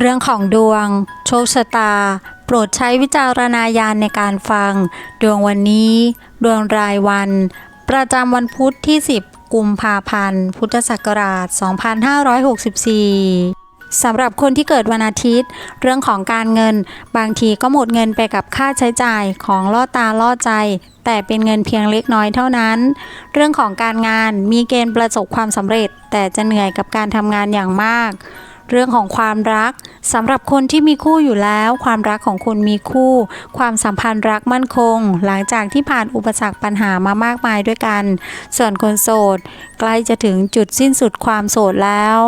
เรื่องของดวง โชคชะตา โปรดใช้วิจารณญาณในการฟัง ดวงวันนี้ ดวงรายวัน ประจำวันพุธที่ 10 กุมภาพันธ์ พุทธศักราช 2564สำหรับคนที่เกิดวันอาทิตย์ เรื่องของการเงิน บางทีก็หมดเงินไปกับค่าใช้จ่ายของล่อตาล่อใจ แต่เป็นเงินเพียงเล็กน้อยเท่านั้น เรื่องของการงานมีเกณฑ์ประสบความสำเร็จ แต่จะเหนื่อยกับการทำงานอย่างมาก เรื่องของความรักสำหรับคนที่มีคู่อยู่แล้ว ความรักของคุณมีคู่ ความสัมพันธ์รักมั่นคง หลังจากที่ผ่านอุปสรรคปัญหามามากมายด้วยกัน ส่วนคนโสด ใกล้จะถึงจุดสิ้นสุดความโสดแล้ว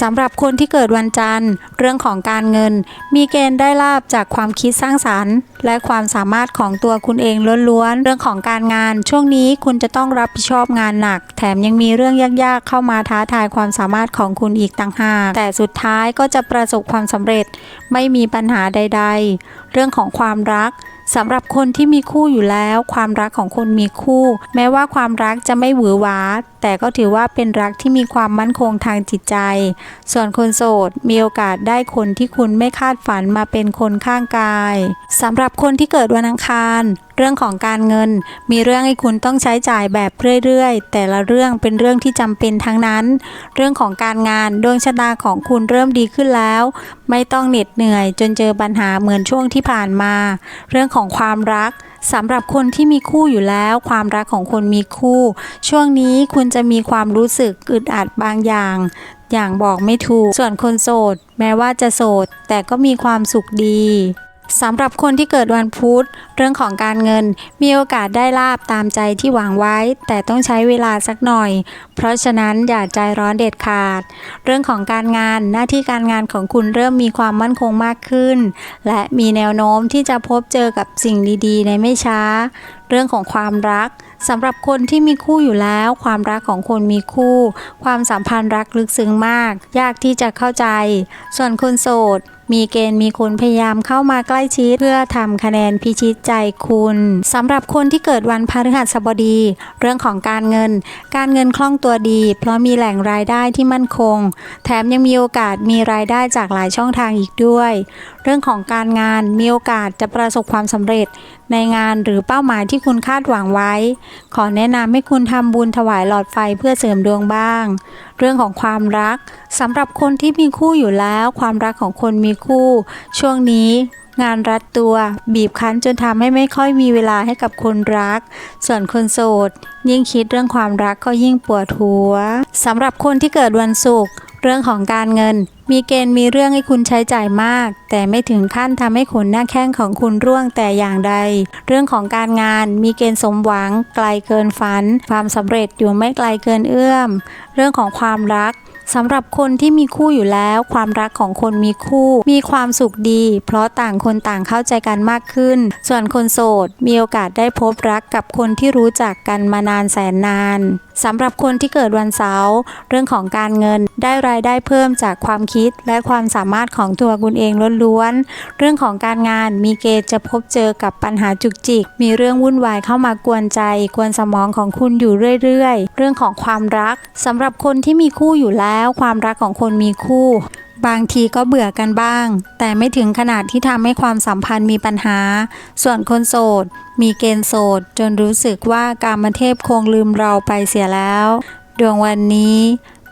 สำหรับคนที่เกิดวันจันทร์ เรื่องของการเงิน มีเกณฑ์ได้ลาบจากความคิดสร้างสรรค์ และความสามารถของตัวคุณเองล้วนๆ เรื่องของการงาน ช่วงนี้คุณจะต้องรับผิดชอบงานหนัก แถมยังมีเรื่องยากๆ เข้ามาท้าทายความสามารถของคุณอีกต่างหาก แต่สุดท้ายก็จะประสบความสำเร็จ ไม่มีปัญหาใด ๆ เรื่องของความรักสำหรับคนที่มีคู่อยู่แล้ว ความรักของคนมีคู่ แม้ว่าความรักจะไม่หวือหวา แต่ก็ถือว่าเป็นรักที่มีความมั่นคงทางจิตใจ ส่วนคนโสดมีโอกาสได้คนที่คุณไม่คาดฝันมาเป็นคนข้างกายสำหรับคนที่เกิดวันอังคารเรื่องของการเงิน มีเรื่องให้คุณต้องใช้จ่ายแบบเรื่อยๆ แต่ละเรื่องเป็นเรื่องที่จำเป็นทั้งนั้น เรื่องของการงานดวงชะตาของคุณเริ่มดีขึ้นแล้ว ไม่ต้องเหน็ดเหนื่อยจนเจอปัญหาเหมือนช่วงที่ผ่านมา เรื่องของความรัก สำหรับคนที่มีคู่อยู่แล้ว ความรักของคนมีคู่ ช่วงนี้คุณจะมีความรู้สึกอึดอัดบางอย่าง อย่างบอกไม่ถูก ส่วนคนโสด แม้ว่าจะโสด แต่ก็มีความสุขดี สำหรับคนที่เกิดวันพุธเรื่องของการเงิน มีโอกาสได้ลาบตามใจที่หวังไว้ แต่ต้องใช้เวลาสักหน่อย เพราะฉะนั้นอย่าใจร้อนเด็ดขาด เรื่องของการงานหน้าที่การงานของคุณเริ่มมีความมั่นคงมากขึ้น และมีแนวโน้มที่จะพบเจอกับสิ่งดีๆ ในไม่ช้า เรื่องของความรักสำหรับคนที่มีคู่อยู่แล้ว ความรักของคนมีคู่ ความสัมพันธ์รักลึกซึ้งมาก ยากที่จะเข้าใจ ส่วนคนโสด มีเกณฑ์มีคนพยายามเข้ามาใกล้ชิด เพื่อทำคะแนนพิชิตใจคุณสำหรับคนที่เกิดวันพฤหัสบดี เรื่องของการเงิน การเงินคล่องตัวดี เพราะมีแหล่งรายได้ที่มั่นคง แถมยังมีโอกาสมีรายได้จากหลายช่องทางอีกด้วย เรื่องของการงานมีโอกาสจะประสบความสำเร็จในงานหรือเป้าหมายที่คุณคาดหวังไว้ ขอแนะนำให้คุณทำบุญถวายหลอดไฟเพื่อเสริมดวงบ้าง เรื่องของความรักสำหรับคนที่มีคู่อยู่แล้ว ความรักของคนมีคู่ ช่วงนี้งานรัดตัวบีบคั้นจนทำให้ไม่ค่อยมีเวลาให้กับคนรัก ส่วนคนโสด ยิ่งคิดเรื่องความรักก็ยิ่งปวดหัวสำหรับคนที่เกิดวันศุกร์ เรื่องของการเงิน มีเกณฑ์มีเรื่องให้คุณใช้จ่ายมาก แต่ไม่ถึงขั้นทำให้ขนหน้าแข้งของคุณร่วงแต่อย่างใด เรื่องของการงานมีเกณฑ์สมหวัง ไกลเกินฝัน ความสำเร็จอยู่ไม่ไกลเกินเอื้อม เรื่องของความรักสำหรับคนที่มีคู่อยู่แล้ว ความรักของคนมีคู่ มีความสุขดี เพราะต่างคนต่างเข้าใจกันมากขึ้น ส่วนคนโสด มีโอกาสได้พบรักกับคนที่รู้จักกันมานานแสนนาน สำหรับคนที่เกิดวันเสาร์เรื่องของการเงินได้รายได้เพิ่มจากความคิดและความสามารถของตัวคุณเองล้วนๆ เรื่องของการงานมีเกณฑ์จะพบเจอกับปัญหาจุกจิก มีเรื่องวุ่นวายเข้ามากวนใจ กวนสมองของคุณอยู่เรื่อยๆ เรื่องของความรักสำหรับคนที่มีคู่อยู่แล้ว ความรักของคนมีคู่ บางทีก็เบื่อกันบ้าง แต่ไม่ถึงขนาดที่ทำให้ความสัมพันธ์มีปัญหา ส่วนคนโสด มีเกณฑ์โสด จนรู้สึกว่าการมเทพคงลืมเราไปเสียแล้ว ดวงวันนี้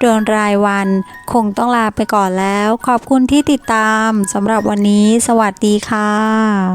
ดวงรายวัน คงต้องลาไปก่อนแล้ว ขอบคุณที่ติดตามสำหรับวันนี้ สวัสดีค่ะ